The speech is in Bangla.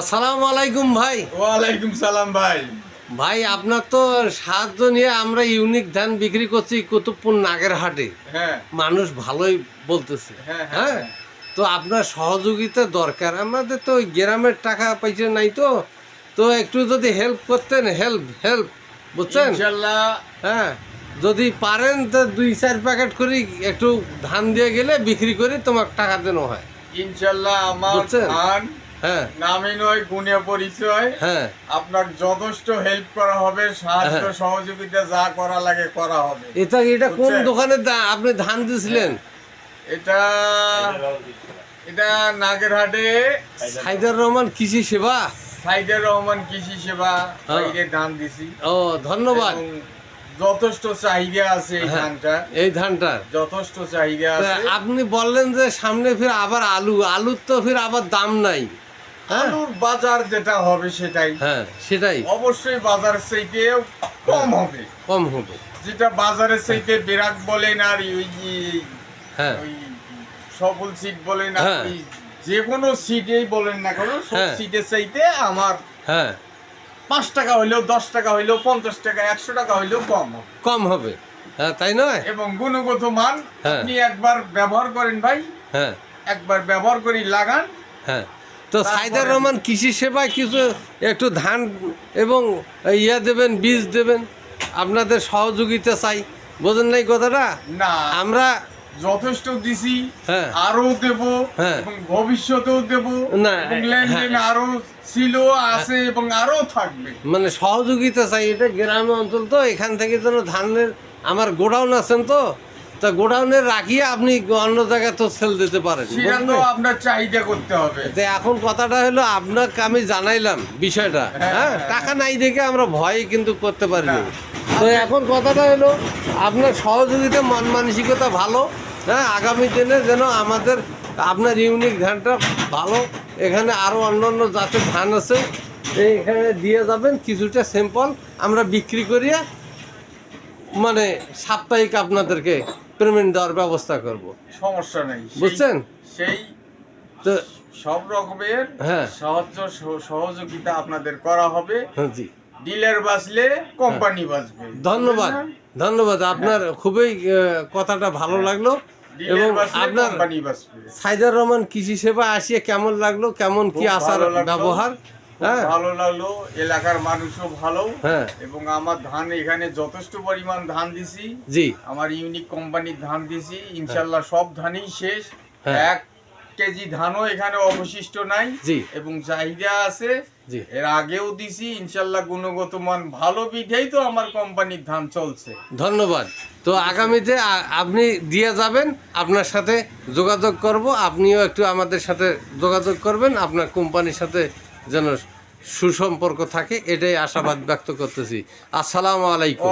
আসসালামু আলাইকুম ভাই। ওয়ালাইকুম সালাম ভাই। ভাই আপনার তো সাহায্য নিয়ে আমরা ইউনিক ধান বিক্রি করছি কুতুবপুর নাগের হাটে হ্যাঁ। মানুষ ভালোই বলতেছে। হ্যাঁ, হ্যাঁ, হ্যাঁ? তো আপনার সহযোগিতা দরকার। আমাদের তো গ্রামের টাকা পয়সা নাই তো। তো একটু যদি হেল্প করতেন হেল্প হেল্প বুঝছেন? হ্যাঁ যদি পারেন তো দুই চার প্যাকেট করে একটু ধান দিয়ে গেলে বিক্রি করে তোমার টাকা দেনো হয়। ইনশাল্লাহ আমার? ধান হ্যাঁ। নামে নয় গুণে পরিচয়। হ্যাঁ। আপনার যথেষ্ট হেল্প করা হবে সাহায্য হ্যাঁ। সহযোগিতা যা করা লাগে করা হবে। এটা এটা কোন? দোকানে আপনি ধান দিছিলেন? এটা এটা নাগেরহাটে সাইদার রহমান কৃষি সেবা? সাইদের রহমান কৃষি সেবা হ্যাঁ। ধান দিছি। ও ধন্যবাদ। যথেষ্ট চাহিদা আছে এই হ্যাঁ। ধানটা। এই ধানটার যথেষ্ট চাহিদা আছে। আপনি বললেন যে সামনে ফির আবার আলু আলুর তো ফির আবার দাম নাই। হ্যাঁ আলুর বাজার যেটা হবে সেটাই। হ্যাঁ সেটাই। অবশ্যই বাজার চাইতে কম হবে। কম হবে। যেটা বাজারের চাইতে বিরাট বলেন আর ওই হ্যাঁ। সফল সিট বলেন আর হ্যাঁ। যে কোনো সিটেই বলেন না কেন সব হ্যাঁ। সিটের চাইতে আমার হ্যাঁ। পাঁচ টাকা হইলেও দশ টাকা হইলেও পঞ্চাশ টাকা একশো টাকা হইলেও কম হবে। কম হবে। হ্যাঁ তাই নয়? এবং গুণগত মান হ্যাঁ। আপনি একবার ব্যবহার করেন ভাই। হ্যাঁ। একবার ব্যবহার করি লাগান। হ্যাঁ। তো সাইদার রহমান কৃষি সেবায় কিছু একটু ধান এবং ইয়া দেবেন বীজ দেবেন আপনাদের সহযোগিতা চাই বোঝেন নাই কথাটা না আমরা যথেষ্ট দিছি হ্যাঁ। আরও দেব হ্যাঁ। এবং ভবিষ্যতেও দেব না, এবং লেনদেন হ্যাঁ। আরও ছিল আছে এবং আরও থাকবে মানে সহযোগিতা চাই এটা গ্রামে অঞ্চল তো এখান থেকে যেন ধানের আমার গোডাউন আছেন তো তা গোডাউনে রাখিয়ে আপনি অন্য জায়গায় তো সেল দিতে পারেন সেটা তো আপনার চাহিদা করতে হবে। তো এখন কথাটা হলো আপনাকে আমি জানাইলাম বিষয়টা হ্যাঁ, হ্যাঁ? হ্যাঁ। টাকা নাই দেখে আমরা ভয় কিন্তু করতে পারিনি তো এখন কথাটা হলো আপনার সহযোগিতা মন মানসিকতা ভালো হ্যাঁ? আগামী দিনে যেন আমাদের আপনার ইউনিক ধানটা ভালো এখানে আরও অন্য অন্য জাতের ধান আছে এইখানে দিয়ে যাবেন কিছুটা স্যাম্পল আমরা বিক্রি করিয়া মানে সাপ্তাহিক আপনাদেরকে পেমেন্ট দেওয়ার ব্যবস্থা করব। সমস্যা নেই। বুঝছেন? সেই তো সব রকমের হ্যাঁ। সাহায্য সহ- সহযোগিতা আপনাদের করা হবে। হ্যাঁ জি। ডিলার বাঁচলে কোম্পানি বাঁচবে। ধন্যবাদ। ধন্যবাদ। আপনার খুবই কথাটা ভালো লাগল এবং আপনার সাইদার রহমান কৃষি সেবা আসিয়ে কেমন লাগল কেমন কি লাগল। ব্যবহার? হ্যাঁ ভালো লাগল এলাকার মানুষও ভালো হ্যাঁ। এবং আমার ধান এখানে যথেষ্ট পরিমাণ ধান দিছি। জি। আমার ইউনিক কোম্পানির ধান দিছি ইনশাল্লাহ সব ধানই শেষ। হ্যাঁ। এক কেজি ধানও এখানে অবশিষ্ট নাই জি। এবং চাহিদা আছে। জি। এর আগেও দিছি ইনশাল্লাহ গুণগত মান ভালো বিধেই তো আমার কোম্পানির ধান চলছে। ধন্যবাদ। তো আগামীতে আপনি দিয়ে যাবেন আপনার সাথে যোগাযোগ করব আপনিও একটু আমাদের সাথে যোগাযোগ করবেন আপনার কোম্পানির সাথে যেন সুসম্পর্ক থাকে এটাই আশাবাদ ব্যক্ত করতেছি। আসসালামু আলাইকুম।